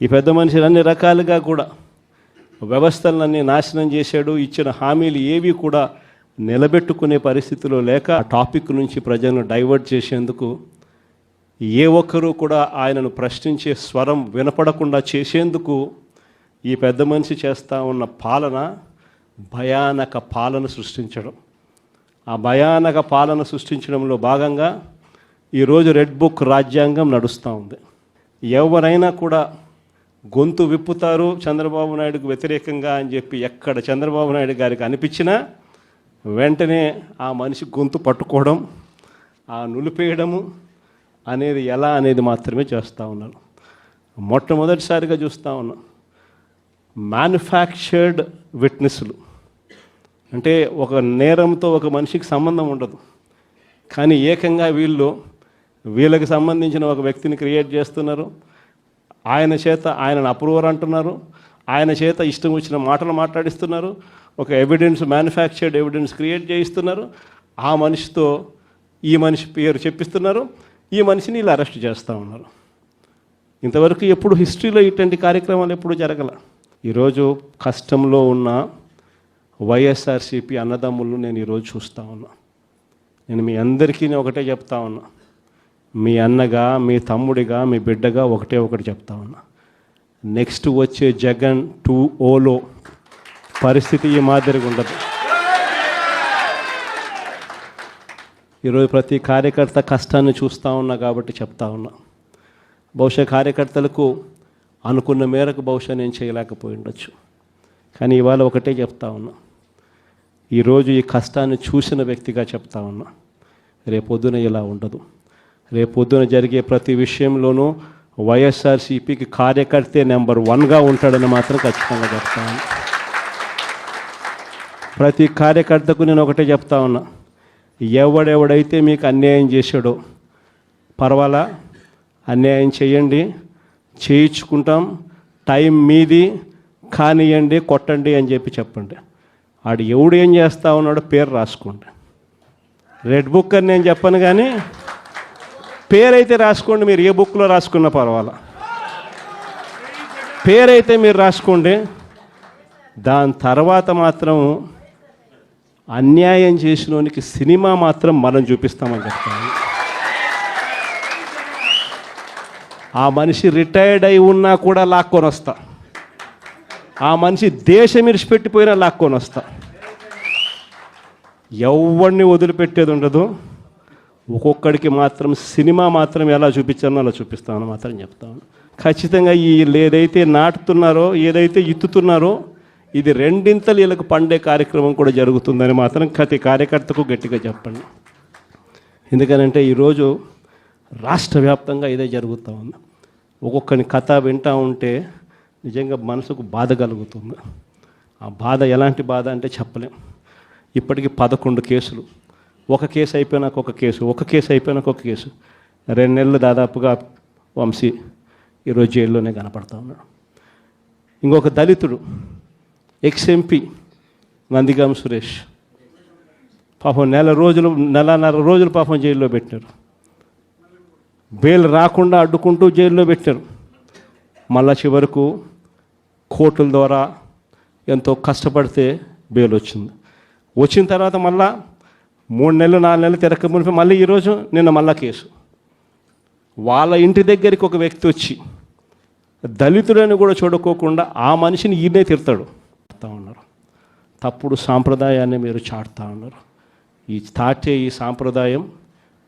ఈ పెద్ద మనిషి అన్ని రకాలుగా కూడా వ్యవస్థలన్నీ నాశనం చేశాడు. ఇచ్చిన హామీలు ఏవి కూడా నిలబెట్టుకునే పరిస్థితిలో లేక ఆ టాపిక్ నుంచి ప్రజలను డైవర్ట్ చేసేందుకు ఏ ఒక్కరూ కూడా ఆయనను ప్రశ్నించే స్వరం వినపడకుండా చేసేందుకు ఈ పెద్ద మనిషి చేస్తూ ఉన్న పాలన భయానక పాలన సృష్టించడం. ఆ భయానక పాలన సృష్టించడంలో భాగంగా ఈరోజు రెడ్ బుక్ రాజ్యాంగం నడుస్తూ ఉంది. ఎవరైనా కూడా గొంతు విప్పుతారు చంద్రబాబు నాయుడుకు వ్యతిరేకంగా అని చెప్పి ఎక్కడ చంద్రబాబు నాయుడు గారికి అనిపించినా వెంటనే ఆ మనిషి గొంతు పట్టుకోవడం ఆ నులిపేయడము అనేది ఎలా అనేది మాత్రమే చేస్తూ ఉన్నారు. మొట్టమొదటిసారిగా చూస్తూ ఉన్నాం మ్యానుఫ్యాక్చర్డ్ విట్నెస్లు అంటే ఒక నేరంతో ఒక మనిషికి సంబంధం ఉండదు. కానీ ఏకంగా వీళ్ళు వీళ్ళకి సంబంధించిన ఒక వ్యక్తిని క్రియేట్ చేస్తున్నారు. ఆయన చేత ఆయనను అప్రూవర్ అంటున్నారు. ఆయన చేత ఇష్టం వచ్చిన మాటలు మాట్లాడిస్తున్నారు. ఒక ఎవిడెన్స్ మ్యానుఫ్యాక్చర్డ్ ఎవిడెన్స్ క్రియేట్ చేయిస్తున్నారు. ఆ మనిషితో ఈ మనిషి పేరు చెప్పిస్తున్నారు. ఈ మనిషిని ఇలా అరెస్ట్ చేస్తూ ఉన్నారు. ఇంతవరకు ఎప్పుడు హిస్టరీలో ఇటువంటి కార్యక్రమాలు ఎప్పుడు జరగల? ఈరోజు కష్టంలో ఉన్న వైఎస్ఆర్సీపీ అన్నదమ్ములు నేను ఈరోజు చూస్తూ ఉన్నా. నేను మీ అందరికీ నేను ఒకటే చెప్తా ఉన్నా. మీ అన్నగా మీ తమ్ముడిగా మీ బిడ్డగా ఒకటే ఒకటి చెప్తా ఉన్నా. నెక్స్ట్ వచ్చే జగన్ టూ ఓలో పరిస్థితి ఈ మాదిరిగా ఉండదు. ఈరోజు ప్రతి కార్యకర్త కష్టాన్ని చూస్తూ ఉన్నా కాబట్టి చెప్తా ఉన్నా. బహుశా కార్యకర్తలకు అనుకున్న మేరకు బహుశా నేను చేయలేకపోయి ఉండొచ్చు కానీ ఇవాళ ఒకటే చెప్తా ఉన్నా. ఈరోజు ఈ కష్టాన్ని చూసిన వ్యక్తిగా చెప్తా ఉన్నా. రేపొద్దున ఇలా ఉండదు. రేపొద్దున జరిగే ప్రతి విషయంలోనూ వైఎస్ఆర్సీపీకి కార్యకర్తే నెంబర్ వన్గా ఉంటాడని మాత్రం ఖచ్చితంగా చెప్తాను ప్రతి కార్యకర్తకు నేను ఒకటే చెప్తా ఉన్నా. ఎవడెవడైతే మీకు అన్యాయం చేశాడో పర్వాలా? అన్యాయం చేయండి. చేయించుకుంటాం. టైం మీది. కానియండి కొట్టండి అని చెప్పి చెప్పండి. ఆడు ఎవడు ఏం చేస్తా ఉన్నాడో పేరు రాసుకోండి. రెడ్ బుక్ అని నేను చెప్పను కానీ పేరైతే రాసుకోండి మీరు ఏ బుక్లో రాసుకున్న పర్వాలా. పేరైతే మీరు రాసుకోండి దాని తర్వాత మాత్రం అన్యాయం చేసినోనికి సినిమా మాత్రం మనం చూపిస్తామని చెప్తాను. ఆ మనిషి రిటైర్డ్ అయి ఉన్నా కూడా లాక్కొని వస్తా. ఆ మనిషి దేశం ఇరిచిపెట్టిపోయినా లాక్కొని వస్తా. ఎవరిని వదిలిపెట్టేది ఉండదు. ఒక్కొక్కడికి మాత్రం సినిమా మాత్రం ఎలా చూపించానో అలా చూపిస్తామని మాత్రం చెప్తాను ఖచ్చితంగా ఈ ఏదైతే నాటుతున్నారో ఏదైతే ఇత్తుతున్నారో ఇది రెండింతలు వీళ్ళకు పండే కార్యక్రమం కూడా జరుగుతుందని మాత్రం ప్రతి కార్యకర్తకు గట్టిగా చెప్పండి. ఎందుకనంటే ఈరోజు రాష్ట్ర వ్యాప్తంగా ఇదే జరుగుతూ ఉంది. ఒక్కొక్కని కథ వింటూ ఉంటే నిజంగా మనసుకు బాధ కలుగుతుంది. ఆ బాధ ఎలాంటి బాధ అంటే చెప్పలేం. ఇప్పటికి పదకొండు కేసులు. ఒక కేసు అయిపోయినాక ఒక కేసు ఒక కేసు అయిపోయినాక ఒక కేసు. రెండు నెలలు దాదాపుగా వంశీ ఈరోజు జైల్లోనే కనపడతా ఉన్నాడు. ఇంకొక దళితుడు ఎక్స్ ఎంపీ నందిగాం సురేష్ పాపం నెల రోజులు నెలన్నర రోజులు పాపం జైల్లో పెట్టారు. బెయిల్ రాకుండా అడ్డుకుంటూ జైల్లో పెట్టారు. మళ్ళా చివరకు కోర్టుల ద్వారా ఎంతో కష్టపడితే బెయిల్ వచ్చింది. వచ్చిన తర్వాత మళ్ళా మూడు నెలలు నాలుగు నెలలు తిరగక మునిపి మళ్ళీ ఈరోజు నిన్న మళ్ళా కేసు. వాళ్ళ ఇంటి దగ్గరికి ఒక వ్యక్తి వచ్చి దళితుడని కూడా చూడుకోకుండా ఆ మనిషిని ఈయనే తిడతాడు. ఉన్నారు. తప్పుడు సాంప్రదాయాన్ని మీరు చాటుతా ఉన్నారు. ఈ తాటే ఈ సాంప్రదాయం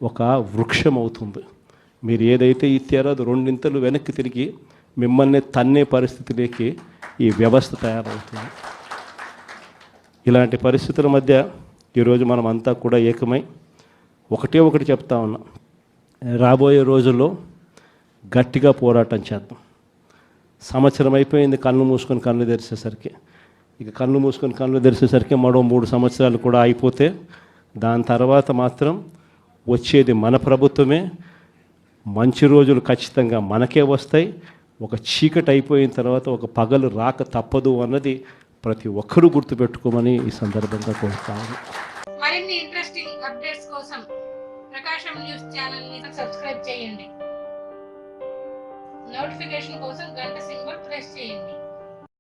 ఒక వృక్షం అవుతుంది మీరు ఏదైతే ఇచ్చారో అది రెండింతలు వెనక్కి తిరిగి మిమ్మల్ని తన్నే పరిస్థితిలోకి ఈ వ్యవస్థ తయారవుతుంది. ఇలాంటి పరిస్థితుల మధ్య ఈరోజు మనం అంతా కూడా ఏకమై ఒకటే ఒకటి చెప్తా ఉన్నాం. రాబోయే రోజుల్లో గట్టిగా పోరాటం చేద్దాం. సంవత్సరం అయిపోయింది కళ్ళు మూసుకొని కళ్ళు తెరిచేసరికి. ఇక కళ్ళు మూసుకొని కళ్ళు తెరిచేసరికి మరో మూడు సంవత్సరాలు కూడా అయిపోతే దాని తర్వాత మాత్రం వచ్చేది మన ప్రభుత్వమే. మంచి రోజులు ఖచ్చితంగా మనకే వస్తాయి. ఒక చీకటి అయిపోయిన తర్వాత ఒక పగలు రాక తప్పదు అన్నది ప్రతి ఒక్కరూ గుర్తుపెట్టుకోమని ఈ సందర్భంగా కోరుతాను. మరిన్ని ఇంట్రెస్టింగ్ అప్డేట్స్ కోసం ప్రకాశం న్యూస్ ఛానల్ని సబ్స్క్రైబ్ చేయండి. నోటిఫికేషన్ కోసం గంట సింబల్ ప్రెస్ చేయండి.